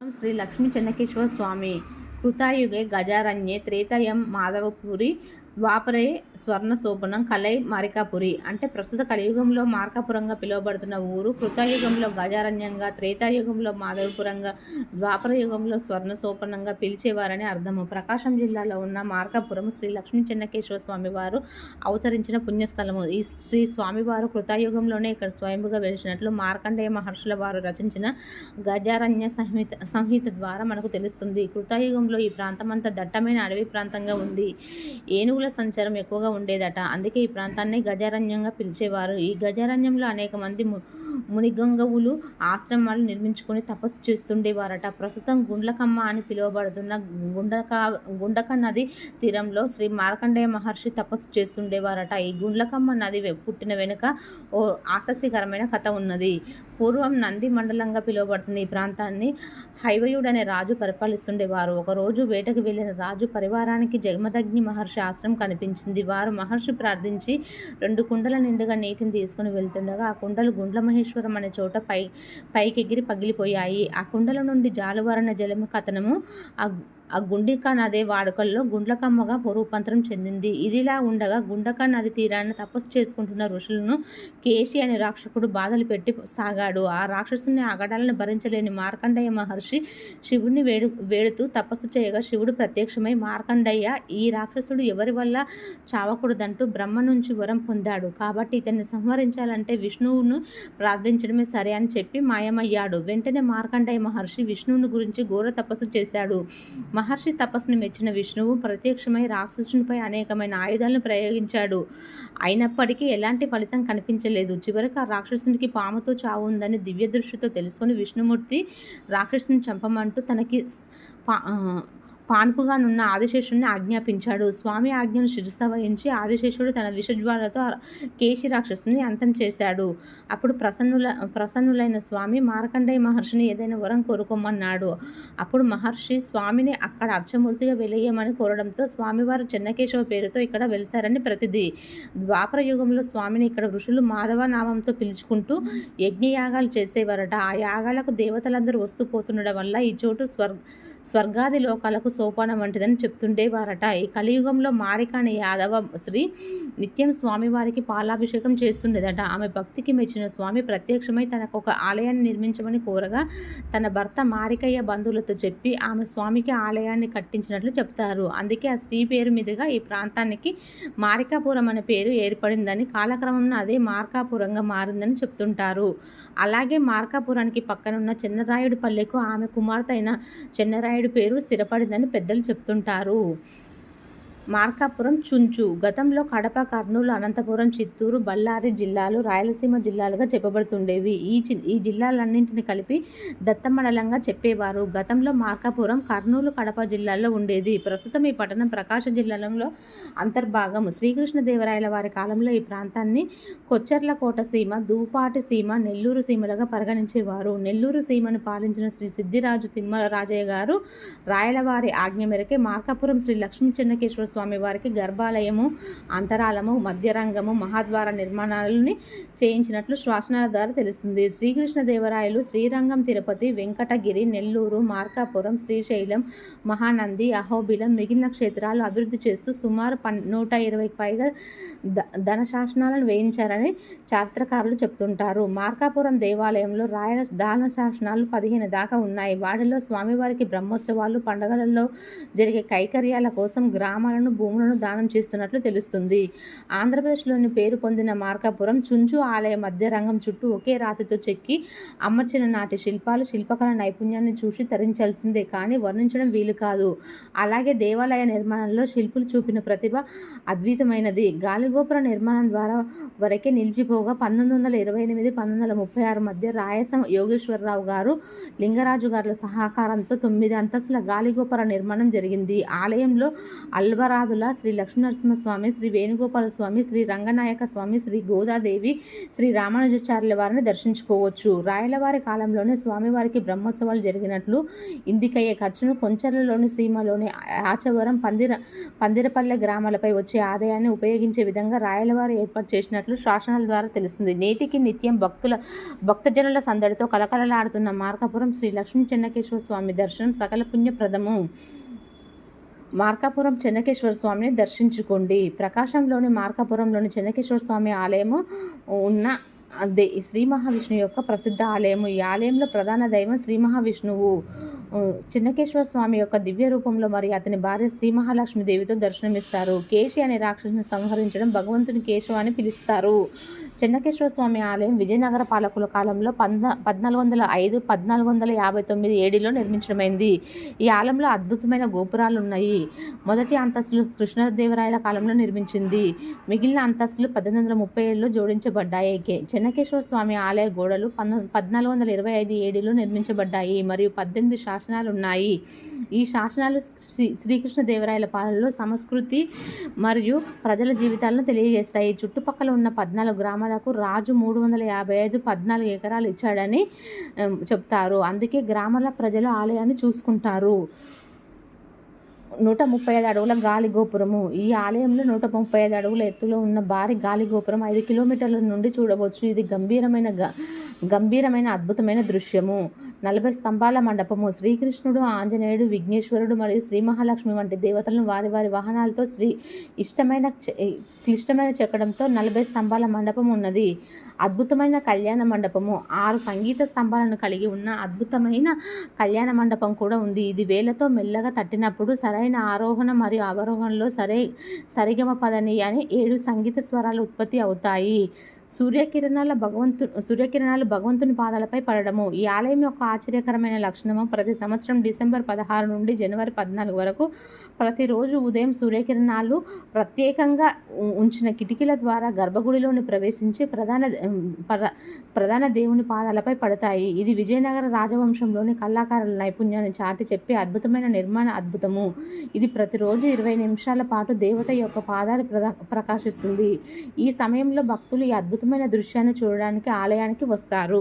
శ్రీ లక్ష్మీ చెన్నకేశ్వర స్వామి కృతాయుగే గజారణ్యే త్రేతయం మాధవపురి ద్వాపరే స్వర్ణ సోపనం కలై మారికాపురి అంటే ప్రస్తుత కలియుగంలో మార్కాపురంగా పిలువబడుతున్న ఊరు కృతాయుగంలో గజారణ్యంగా త్రేతాయుగంలో మాధవపురంగా ద్వాపర యుగంలో స్వర్ణ సోపనంగా పిలిచేవారని అర్థము. ప్రకాశం జిల్లాలో ఉన్న మార్కాపురం శ్రీ లక్ష్మీ చెన్నకేశ్వర స్వామివారు అవతరించిన పుణ్యస్థలము. ఈ శ్రీ స్వామివారు కృతాయుగంలోనే ఇక్కడ స్వయంగా వెలిచినట్లు మార్కండేయ మహర్షుల వారు రచించిన గజారణ్య సంహిత సంహిత ద్వారా మనకు తెలుస్తుంది. కృతాయుగంలో ఈ ప్రాంతమంతా దట్టమైన అడవి ప్రాంతంగా ఉంది. ఏనుగుల సంచారం ఎక్కువగా ఉండేదట. అందుకే ఈ ప్రాంతాన్ని గజారణ్యంగా పిలిచేవారు. ఈ గజారణ్యంలో అనేక మంది ము మునిగంగవులు ఆశ్రమాలు నిర్మించుకొని తపస్సు చేస్తుండేవారట. ప్రస్తుతం గుండ్లకమ్మ అని పిలువబడుతున్న గుండక గుండక నది తీరంలో శ్రీ మార్కండేయ మహర్షి తపస్సు చేస్తుండేవారట. ఈ గుండ్లకమ్మ నది పుట్టిన వెనుక ఓ ఆసక్తికరమైన కథ ఉన్నది. పూర్వం నంది మండలంగా పిలువబడుతున్న ఈ ప్రాంతాన్ని హైవయుడు అనే రాజు పరిపాలిస్తుండేవారు. ఒకరోజు వేటకు వెళ్ళిన రాజు పరివారానికి జగమదగ్ని మహర్షి ఆశ్రమం కనిపించింది. వారు మహర్షి ప్రార్థించి రెండు కుండల నిండుగా నీటిని తీసుకుని వెళ్తుండగా ఆ కుండలు గుండ్ల మహేశ్వర అనే చోట పై పైకెగిరి పగిలిపోయాయి. ఆ కుండల నుండి జాలువారణ జలము కథనము ఆ ఆ గుండిక నది వాడుకల్లో గుండ్లకమ్మగా రూపాంతరం చెందింది. ఇదిలా ఉండగా గుండక నది తీరాన్ని తపస్సు చేసుకుంటున్న ఋషులను కేశి అనే రాక్షకుడు బాధలు పెట్టి సాగాడు. ఆ రాక్షసుని ఆగడాలను భరించలేని మార్కండయ్య మహర్షి శివుడిని వేడు వేడుతూ తపస్సు చేయగా శివుడు ప్రత్యక్షమై మార్కండయ్య ఈ రాక్షసుడు ఎవరి వల్ల చావకూడదంటూ బ్రహ్మ నుంచి వరం పొందాడు. కాబట్టి ఇతన్ని సంహరించాలంటే విష్ణువును ప్రార్థించడమే సరే అని చెప్పి మాయమయ్యాడు. వెంటనే మార్కండయ్య మహర్షి విష్ణువుని గురించి ఘోర తపస్సు చేశాడు. మహర్షి తపస్సును మెచ్చిన విష్ణువు ప్రత్యక్షమై రాక్షసునిపై అనేకమైన ఆయుధాలను ప్రయోగించాడు. అయినప్పటికీ ఎలాంటి ఫలితం కనిపించలేదు. చివరికి ఆ రాక్షసునికి పాముతో చావు ఉందని దివ్య దృష్టితో తెలుసుకొని విష్ణుమూర్తి రాక్షసుని చంపమంటూ తనకి పా- పాన్పుగానున్న ఆదిశేషుడిని ఆజ్ఞాపించాడు. స్వామి ఆజ్ఞను శిరస వహించి ఆదిశేషుడు తన విషజ్వాలతో కేశి రాక్షసుని అంతం చేశాడు. అప్పుడు ప్రసన్నుల ప్రసన్నులైన స్వామి మార్కండేయ మహర్షిని ఏదైనా వరం కోరుకోమన్నాడు. అప్పుడు మహర్షి స్వామిని అక్కడ అర్చమూర్తిగా వెలియమని కోరడంతో స్వామివారు చెన్నకేశవ పేరుతో ఇక్కడ వెలిశారని ప్రతిది. ద్వాపర యుగంలో స్వామిని ఇక్కడ ఋషులు మాధవ నామంతో పిలుచుకుంటూ యజ్ఞయాగాలు చేసేవారట. ఆ యాగాలకు దేవతలందరూ వస్తూ పోతుండడం వల్ల ఈ చోటు స్వర్గ స్వర్గాది లోకాలకు సోపానం వంటిదని చెప్తుండేవారట. ఈ కలియుగంలో మారిక అనే యాదవ శ్రీ నిత్యం స్వామివారికి పాలాభిషేకం చేస్తుండేదట. ఆమె భక్తికి మెచ్చిన స్వామి ప్రత్యక్షమై తనకు ఒక ఆలయాన్ని నిర్మించమని కోరగా తన భర్త మారికయ్య బంధువులతో చెప్పి ఆమె స్వామికి ఆలయాన్ని కట్టించినట్లు చెప్తారు. అందుకే ఆ స్త్రీ పేరు మీదుగా ఈ ప్రాంతానికి మారికాపురం అనే పేరు ఏర్పడిందని కాలక్రమంలో అదే మార్కాపురంగా మారిందని చెప్తుంటారు. అలాగే మార్కాపురానికి పక్కనున్న చెన్నరాయుడు పల్లెకు ఆమె కుమార్తె అయిన చెన్నరాయుడు పేరు స్థిరపడిందని పెద్దలు చెప్తుంటారు. మార్కాపురం చుంచు. గతంలో కడప కర్నూలు అనంతపురం చిత్తూరు బళ్ళారి జిల్లాలు రాయలసీమ జిల్లాలుగా చెప్పబడుతుండేవి. ఈ చి ఈ జిల్లాలన్నింటిని కలిపి దత్త మండలంగా చెప్పేవారు. గతంలో మార్కాపురం కర్నూలు కడప జిల్లాల్లో ఉండేది. ప్రస్తుతం ఈ పట్టణం ప్రకాశం జిల్లాలో అంతర్భాగం. శ్రీకృష్ణదేవరాయల వారి కాలంలో ఈ ప్రాంతాన్ని కొచ్చర్ల కోట సీమ దూపాటి సీమ నెల్లూరు సీమలుగా పరిగణించేవారు. నెల్లూరు సీమను పాలించిన శ్రీ సిద్ధిరాజు తిమ్మరాజయ్య గారు రాయలవారి ఆజ్ఞ మేరకే మార్కాపురం శ్రీ లక్ష్మీ చెన్నకేశ్వర స్వామి వారికి గర్భాలయము అంతరాలము మధ్యరంగము మహాద్వార నిర్మాణాలని చేయించినట్లు శ్వాసనాల ద్వారా తెలుస్తుంది. శ్రీకృష్ణదేవరాయలు శ్రీరంగం తిరుపతి వెంకటగిరి నెల్లూరు మార్కాపురం శ్రీశైలం మహానంది అహోబిలం మిగిలిన క్షేత్రాలు అభివృద్ధి చేస్తూ సుమారు పన్ నూట ఇరవైకి పైగా ద ధన శాసనాలను వేయించారని చారిత్రకారులు చెప్తుంటారు. మార్కాపురం దేవాలయంలో రాయల దాన శాసనాలు పదిహేను దాకా ఉన్నాయి. వాటిలో స్వామివారికి బ్రహ్మోత్సవాలు పండుగలలో జరిగే కైకర్యాల కోసం గ్రామాలను భూములను దానం చేస్తున్నట్లు తెలుస్తుంది. ఆంధ్రప్రదేశ్లోని పేరు పొందిన మార్కాపురం చుంచు ఆలయ మధ్య రంగం చుట్టూ ఒకే రాతితో చెక్కి అమర్చిన నాటి శిల్పాలు శిల్పకళ నైపుణ్యాన్ని చూసి తరించాల్సిందే. కానీ వర్ణించడం వీలు కాదు. అలాగే దేవాలయ నిర్మాణంలో శిల్పులు చూపిన ప్రతిభ అద్భుతమైనది. గాలిగోపుర నిర్మాణం ద్వారా వరకే నిలిచిపోగా పంతొమ్మిది వందల ఇరవై ఎనిమిది పంతొమ్మిది వందల ముప్పై ఆరు మధ్య రాయసం యోగేశ్వరరావు గారు లింగరాజు గారుల సహకారంతో తొమ్మిది అంతస్తుల గాలిగోపుర నిర్మాణం జరిగింది. ఆలయంలో అల్వర్ శంకరాదుల శ్రీ లక్ష్మీనరసింహస్వామి శ్రీ వేణుగోపాల స్వామి శ్రీ రంగనాయక స్వామి శ్రీ గోదాదేవి శ్రీ రామానుజాచార్యుల వారిని దర్శించుకోవచ్చు. రాయలవారి కాలంలోనే స్వామివారికి బ్రహ్మోత్సవాలు జరిగినట్లు ఇందికయ్యే ఖర్చును కొంచెర్లలోని సీమలోని ఆచవరం పందిర పందిరపల్లె గ్రామాలపై వచ్చే ఆదాయాన్ని ఉపయోగించే విధంగా రాయలవారి ఏర్పాటు చేసినట్లు శాసనాల ద్వారా తెలుస్తుంది. నేటికి నిత్యం భక్తుల భక్తజనుల సందడితో కలకలలాడుతున్న మార్కాపురం శ్రీ లక్ష్మీ చెన్నకేశ్వర స్వామి దర్శనం సకల పుణ్యప్రదము. మార్కాపురం చెన్నకేశ్వర స్వామిని దర్శించుకోండి. ప్రకాశంలోని మార్కాపురంలోని చెన్నకేశ్వర స్వామి ఆలయము ఉన్న అదే శ్రీ మహావిష్ణువు యొక్క ప్రసిద్ధ ఆలయము. ఈ ఆలయంలో ప్రధాన దైవం శ్రీ మహావిష్ణువు. చిన్నకేశ్వర చెన్నకేశ్వర స్వామి యొక్క దివ్య రూపంలో మరి అతని భార్య శ్రీ మహాలక్ష్మి దేవితో దర్శనమిస్తారు. కేశి అనే రాక్షసుని సంహరించడం భగవంతుని కేశవ అని పిలుస్తారు. చెన్నకేశ్వర స్వామి ఆలయం విజయనగర పాలకుల కాలంలో పంద పద్నాలుగు వందల ఐదు పద్నాలుగు వందల యాభై తొమ్మిది ఏడిలో నిర్మించడమైంది. ఈ ఆలయంలో అద్భుతమైన గోపురాలు ఉన్నాయి మొదటి అంతస్తులు కృష్ణదేవరాయల కాలంలో నిర్మించింది. మిగిలిన అంతస్తులు పద్దెనిమిది వందల ముప్పై ఏడులో జోడించబడ్డాయి. కే- చెన్నకేశ్వర స్వామి ఆలయ గోడలు పద్నాలుగు వందల ఇరవై ఐదు ఏడులో నిర్మించబడ్డాయి. మరియు పద్దెనిమిది శాసనాలు ఉన్నాయి ఈ శాసనాలు శ్రీ శ్రీకృష్ణదేవరాయల పాలనలో సంస్కృతి మరియు ప్రజల జీవితాలను తెలియజేస్తాయి. చుట్టుపక్కల ఉన్న పద్నాలుగు గ్రామాలకు రాజు మూడు వందల యాభై ఐదు పద్నాలుగు ఎకరాలు ఇచ్చాడని చెప్తారు. అందుకే గ్రామాల ప్రజలు ఆలయాన్ని చూసుకుంటారు. నూట ముప్పై ఐదు అడుగుల గాలి గోపురము. ఈ ఆలయంలో నూట ముప్పై ఐదు అడుగుల ఎత్తులో ఉన్న భారీ గాలి గోపురం ఐదు కిలోమీటర్ల నుండి చూడవచ్చు. ఇది గంభీరమైన గ గంభీరమైన అద్భుతమైన దృశ్యము. నలభై స్తంభాల మండపము శ్రీకృష్ణుడు ఆంజనేయుడు విఘ్నేశ్వరుడు మరియు శ్రీ మహాలక్ష్మి వంటి దేవతలను వారి వారి వాహనాలతో శ్రీ ఇష్టమైన క్లిష్టమైన చెక్కడంతో నలభై స్తంభాల మండపం ఉన్నది. అద్భుతమైన కళ్యాణ మండపము. ఆరు సంగీత స్తంభాలను కలిగి ఉన్న అద్భుతమైన కళ్యాణ మండపం కూడా ఉంది. ఇది వేలతో మెల్లగా తట్టినప్పుడు సరైన ఆరోహణ మరియు అవరోహణలో సరే సరిగమ పదని అని ఏడు సంగీత స్వరాలు ఉత్పత్తి అవుతాయి. సూర్యకిరణాల భగవంతు సూర్యకిరణాలు భగవంతుని పాదాలపై పడడము. ఈ ఆలయం యొక్క ఆశ్చర్యకరమైన లక్షణము ప్రతి సంవత్సరం డిసెంబర్ పదహారు నుండి జనవరి పద్నాలుగు వరకు ప్రతిరోజు ఉదయం సూర్యకిరణాలు ప్రత్యేకంగా ఉంచిన కిటికీల ద్వారా గర్భగుడిలోని ప్రవేశించి ప్రధాన ప్రధాన దేవుని పాదాలపై పడతాయి. ఇది విజయనగర రాజవంశంలోని కళాకారుల నైపుణ్యాన్ని చాటి చెప్పే అద్భుతమైన నిర్మాణ అద్భుతము. ఇది ప్రతిరోజు ఇరవై నిమిషాల పాటు దేవత యొక్క పాదాలు ప్రకాశిస్తుంది. ఈ సమయంలో భక్తులు ఈ అద్భుతమైన దృశ్యాన్ని చూడడానికి ఆలయానికి వస్తారు.